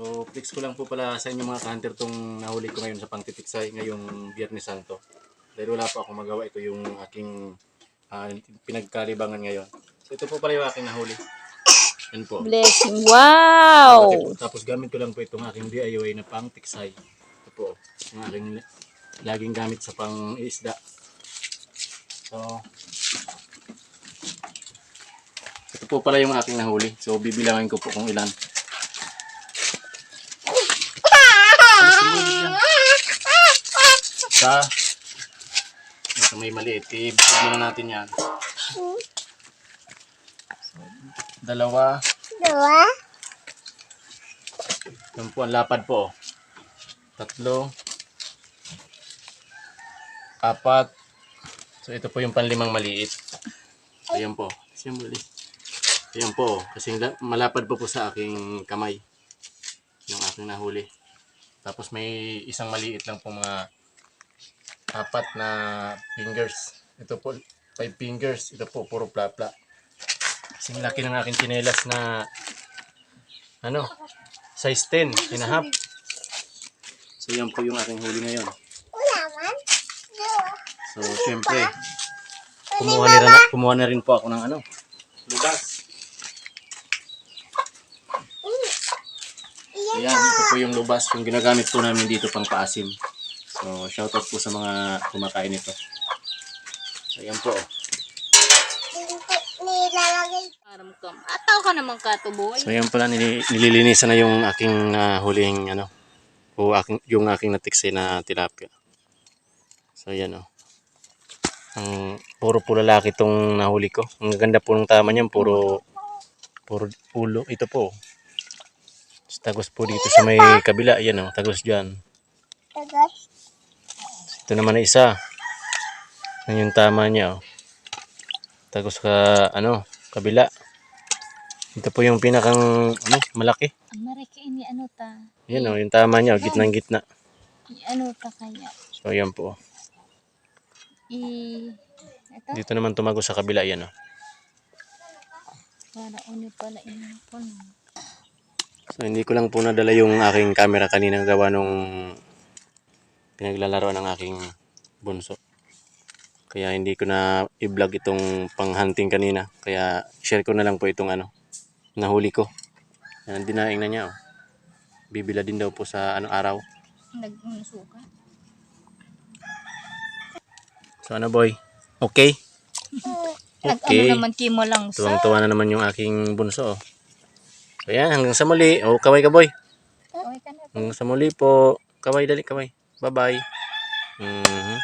So, flex ko lang po pala sa inyo mga kanter tong nahuli ko ngayon sa pangtitiksay ngayong Biyernes Santo. Dahil wala pa ako magawa. Ito yung aking ah, pinagkalibangan ngayon. So, ito po pala yung aking nahuli. Yan po. Blessing. Wow! Tapos gamit ko lang po itong aking DIY na pang tiksay. Ito po, yung aking laging gamit sa pang isda. So, ito po pala yung aking nahuli. So, bibilangin ko po kung ilan. Sa, ito may maliit. Ibigay muna natin yan. So, dalawa. Dua. Yan po ang lapad po. Tatlo. Apat. So ito po yung panlimang maliit. Ayan po. Siyempre. Ayan po. Kasi malapad po po sa aking kamay. Yung aking nahuli. Tapos may isang maliit lang po mga apat na fingers. Ito po, five fingers. Ito po, puro plapla. Kasing laki ng aking chinelas na ano, size 10 and a half. So yan po yung aking huli ngayon. So syempre, kumuha na, kumuha na rin po ako ng ano, lubas. Ayan, ito po yung lubas, yung ginagamit po namin dito pang paasim. So shoutout po sa mga kumakain nito. So yan po. Ka. Ataw ka naman katuboy. So yan pala, nili- nililinisan na yung aking ah, huling ano, o aking, yung aking natiksi na tilapia. So yan o. Ang puro po lalaki itong nahuli ko. Ang ganda po ng tama niyan, puro puro ulo. Ito po. Tagos po dito sa may kabila. Yan o, tagos dyan. Tagas. Ito naman na isa. Yan yung tama niya o. Tagos ka, ano, kabila. Ito po yung pinakang, ano, malaki. Mariki ini ano ta. Yan o, yung tama niya, o, gitnang gitna. I ano ta kaya. So, yan po. I ito Dito naman tumago sa kabila, yan o. para uni pala ini po. So, hindi ko lang po nadala yung aking camera kanina gawa nung pinaglalaro ng aking bunso. Kaya hindi ko na i-vlog itong pang-hunting kanina. Kaya share ko na lang po itong ano, nahuli ko. Yan, dinaing na niya. Oh. Bibila din daw po sa ano araw. Nagmusuka. So ano boy? Okay? Nag Okay. ano naman kimo lang. Tuwang-tuwa na naman yung aking bunso. oh. So yan, hanggang sa muli. O, kaway ka boy. Okay ka na. Hanggang sa muli po. Kaway, dali, kaway. Bye-bye. Mhm.